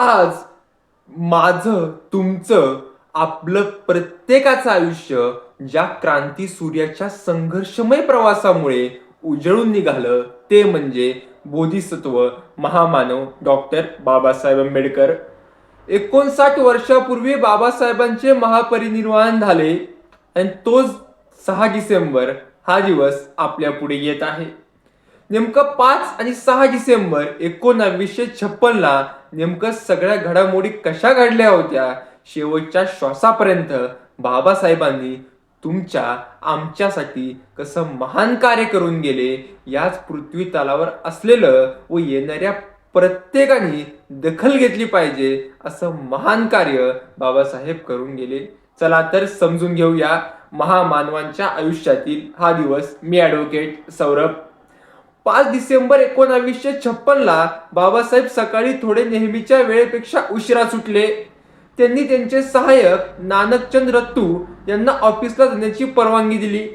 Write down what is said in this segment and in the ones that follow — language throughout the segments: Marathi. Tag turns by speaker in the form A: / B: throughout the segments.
A: आज माझं तुमचं आपलं प्रत्येकाचं आयुष्य ज्या क्रांती सूर्याच्या संघर्षमय प्रवासामुळे उजळून निघालं ते म्हणजे बोधिसत्व महामानव डॉक्टर बाबासाहेब आंबेडकर. एकोणसाठ वर्षापूर्वी बाबासाहेबांचे महापरिनिर्वाण झाले आणि तोच सहा डिसेंबर हा दिवस आपल्या पुढे येत आहे. नेमकं पाच आणि सहा डिसेंबर एकोणावीसशे छप्पनला नेमकं सगळ्या घडामोडी कशा घडल्या होत्या? शेवटच्या श्वासापर्यंत बाबासाहेबांनी तुमच्या आमच्यासाठी कसं महान कार्य करून गेले याच पृथ्वी तलावर असलेलं व येणाऱ्या प्रत्येकाने दखल घेतली पाहिजे असं महान कार्य बाबासाहेब करून गेले. चला तर समजून घेऊया महामानवांच्या आयुष्यातील हा दिवस. मी ॲडव्होकेट सौरभ. पाच डिसेंबर एकोणावीसशे छप्पनला बाबासाहेब सकाळी थोडे नेहमीच्या वेळेपेक्षा उशिरा सुटले. त्यांनी त्यांचे सहाय्यक नानकचंद रत्तू यांना ऑफिसला जाण्याची परवानगी दिली.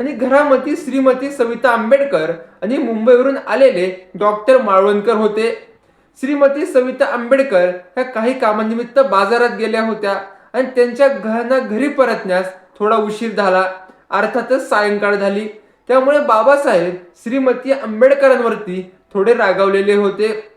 A: आणि घरामती श्रीमती सविता आंबेडकर आणि मुंबईवरून आलेले डॉक्टर माळवणकर होते. श्रीमती सविता आंबेडकर ह्या काही कामानिमित्त बाजारात गेल्या होत्या आणि त्यांच्या घरांना घरी परतण्यास थोडा उशीर झाला. अर्थातच सायंकाळ झाली. त्यामुळे बाबासाहेब श्रीमती आंबेडकरांवरती थोडे रागावलेले होते.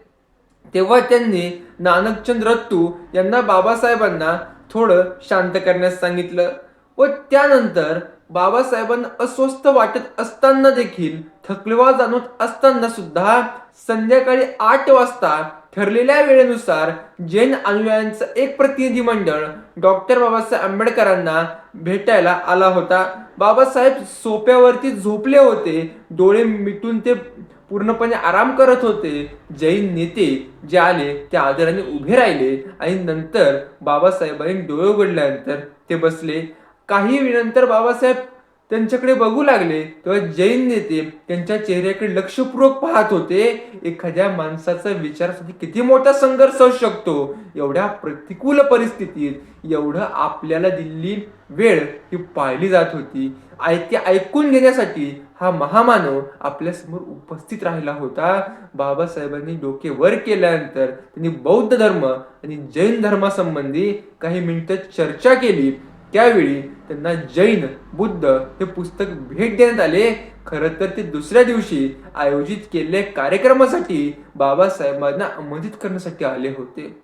A: तेव्हा त्यांनी नानकचंद रत्तू यांना बाबासाहेबांना थोडं शांत करण्यास सांगितलं. व त्यानंतर बाबासाहेबांना अस्वस्थ वाटत असताना देखील थकलेवा जाणवत असताना सुद्धा संध्याकाळी आठ वाजता ठरलेल्या वेळेनुसार जैन अनुयायांचं एक प्रतिनिधी मंडळ डॉक्टर बाबासाहेब आंबेडकरांना भेटायला आला होता. बाबासाहेब सोप्यावरती झोपले होते. डोळे मिटून ते पूर्णपणे आराम करत होते. जैन नेते जे आले ते आदराने उभे राहिले आणि नंतर बाबासाहेबांनी डोळे उघडल्यानंतर ते बसले. काही वेळानंतर बाबासाहेब त्यांच्याकडे बघू लागले. तेव्हा जैन नेते त्यांच्या चेहऱ्याकडे लक्षपूर्वक पाहत होते. एखाद्या माणसाचा विचारासाठी किती मोठा संघर्ष असू शकतो? एवढ्या प्रतिकूल परिस्थितीत एवढं आपल्याला दिलेली वेळ ही पाळली जात होती. आय ऐकून घेण्यासाठी हा महामानव आपल्यासमोर उपस्थित राहिला होता. बाबासाहेबांनी डोके वर केल्यानंतर त्यांनी बौद्ध धर्म आणि जैन धर्मासंबंधी काही मिनिटं चर्चा केली. त्यावेळी त्यांना जैन बुद्ध हे पुस्तक भेट देण्यात आले. खरं तर ते दुसऱ्या दिवशी आयोजित केलेल्या कार्यक्रमासाठी बाबासाहेबांना आमंत्रित करण्यासाठी आले होते.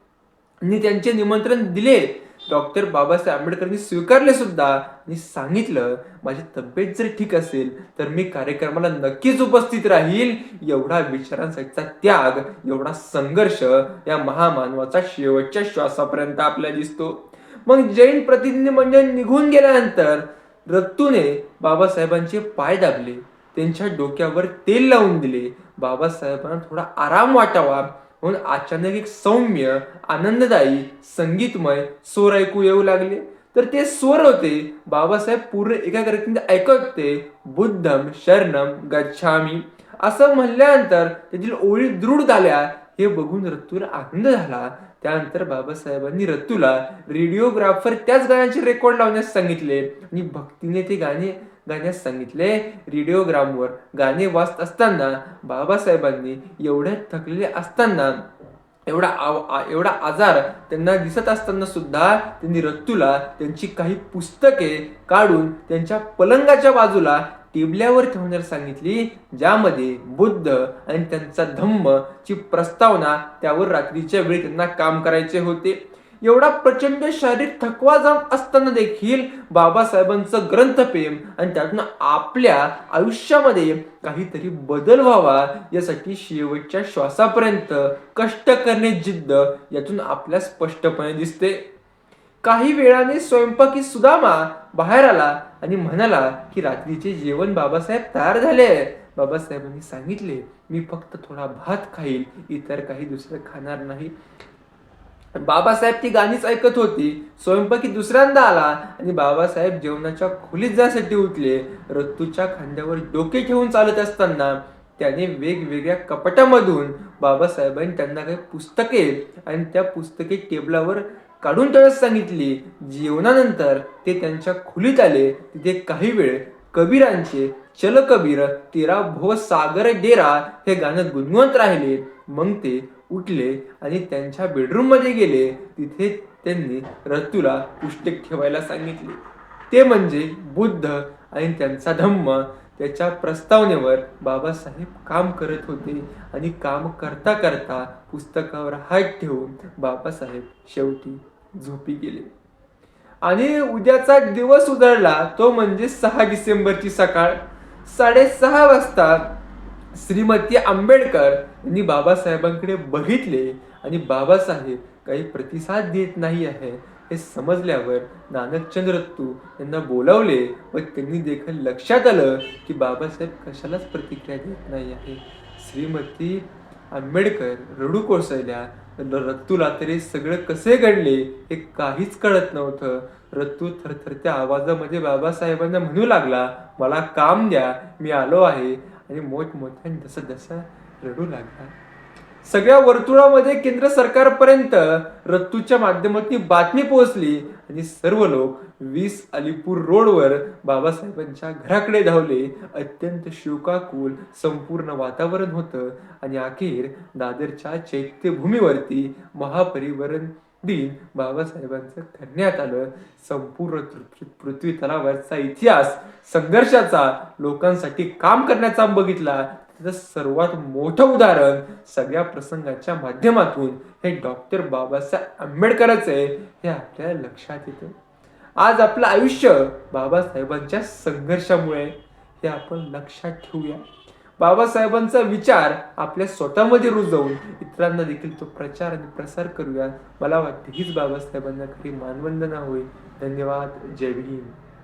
A: आणि त्यांचे निमंत्रण दिले. डॉक्टर बाबासाहेब आंबेडकरांनी स्वीकारले सुद्धा. आणि सांगितलं माझी तब्येत जर ठीक असेल तर मी कार्यक्रमाला नक्कीच उपस्थित राहील. एवढा विचारांसाठीचा त्याग एवढा संघर्ष या महामानवाचा शेवटच्या श्वासापर्यंत आपल्याला दिसतो. मग जैन प्रतिनिधी मंडळ निघून गेल्यानंतर रत्तूने बाबासाहेबांचे पाय दाबले त्यांच्या डोक्यावर तेल लावून दिले. बाबासाहेबांना थोडा आराम वाटावा म्हणून अचानक एक सौम्य आनंददायी संगीतमय स्वर ऐकू येऊ लागले. तर ते स्वर होते. बाबासाहेब पूर्ण एकाग्रतेने ऐकत होते. बुद्धम शरणम गच्छामी. असं म्हणल्यानंतर त्यातील ओळी दृढ झाल्या. हे बघून रत्तूला आनंद झाला. त्यानंतर बाबासाहेबांनी रत्तूला रेडिओग्राफर त्याच गाण्याचे रेकॉर्ड लावण्यास सांगितले. आणि भक्तीने ते गाणे गाण्यास सांगितले रेडिओग्रामवर गाणे वाचत असताना बाबासाहेबांनी एवढ्या थकलेले असताना एवढा आव- एवढा आजार त्यांना दिसत असताना सुद्धा त्यांनी रत्तूला त्यांची काही पुस्तके काढून त्यांच्या पलंगाच्या बाजूला टेबल्यावर ठेवण्यास सांगितली ज्यामध्ये बुद्ध आणि त्यांचा धम्म ची प्रस्तावना त्यावर रात्रीच्या वेळी त्यांना काम करायचे होते. एवढा प्रचंड शारीरिक थकवा जात असताना देखील बाबासाहेबांचं ग्रंथप्रेम आणि त्यातून आपल्या आयुष्यामध्ये काहीतरी बदल व्हावा यासाठी शेवटच्या श्वासापर्यंत कष्ट करणे जिद्द यातून आपल्या स्पष्टपणे दिसते. काही वेळाने स्वयंपाकी सुदामा बाहेर आला आणि म्हणाला की रात्रीचे जेवण बाबासाहेब तयार झाले. बाबासाहेबांनी सांगितले मी फक्त थोडा भात खाईल इतर काही दुसरं खाणार नाही. बाबासाहेब ती गाणीच ऐकत होती. स्वयंपाकी दुसऱ्यांदा आला आणि बाबासाहेब जेवणाच्या खोलीत जाण्यासाठी उठले. रत्तूच्या खांद्यावर डोके ठेवून चालत असताना त्याने वेगवेगळ्या कपाटामधून बाबासाहेबांनी त्यांना काही पुस्तके आणि त्या पुस्तके टेबलावर काढून ठेवण्यास सांगितली. जेवणानंतर ते त्यांच्या खोलीत आले. तिथे काही वेळ कबीरांचे चल कबीर तेरा भो सागर डेरा हे गाणं गुणगुणत राहिले. मग ते उठले आणि त्यांच्या बेडरूममध्ये गेले. तिथे त्यांनी रत्तूला पुस्तक ठेवायला सांगितले. ते म्हणजे बुद्ध आणि त्यांचा धम्म. त्याच्या प्रस्तावनेवर बाबासाहेब काम करत होते आणि काम करता करता पुस्तकावर हात ठेवून बाबासाहेब शेवटी झोपी गेले. आणि उद्याचा दिवस उजळला तो म्हणजे सहा डिसेंबरची सकाळ. साडेसहा वाजता श्रीमती आंबेडकर यांनी बाबासाहेबांकडे बघितले आणि बाबासाहेब काही प्रतिसाद देत नाही आहे हे समजल्यावर नानकचंद्रत्तू यांना बोलावले व त्यांनी देखील लक्षात आलं की बाबासाहेब कशालाच प्रतिक्रिया देत नाही आहे. श्रीमती आंबेडकर रडू कोसळल्या रत्तूला तरी सगळं कसे घडले हे काहीच कळत नव्हतं. रत्तू थरथरत्या आवाजामध्ये बाबासाहेबांना म्हणू लागला मला काम द्या मी आलो आहे. आणि मोठमोठ्याने जसा जसा रडू लागला. सगळ्या वर्तुळामध्ये केंद्र सरकारपर्यंत रत्तूच्या माध्यमातून बातमी पोहोचली आणि सर्व लोक वीस अलीपूर रोडवर बाबासाहेबांच्या घराकडे धावले. अत्यंत शोकाकुल संपूर्ण वातावरण होतं आणि अखेर दादरच्या चैत्यभूमीवरती महापरिवरण दिन बाबासाहेबांचं करण्यात आलं. संपूर्ण पृथ्वी तलावरचा इतिहास संघर्षाचा लोकांसाठी काम करण्याचा बघितला. त्याचं सर्वात मोठं उदाहरण सगळ्या प्रसंगाच्या माध्यमातून हे डॉक्टर बाबासाहेब आंबेडकरच आहे हे आपल्याला लक्षात येतं. आज आपलं आयुष्य बाबासाहेबांच्या संघर्षामुळे हे आपण लक्षात ठेवूया. बाबासाहेबांचा विचार आपल्या स्वतःमध्ये रुजवून इतरांना देखील तो प्रचार आणि प्रसार करूया. मला वाटतं हीच बाबासाहेबांना खरी मानवंदना होईल. धन्यवाद. जय भीम.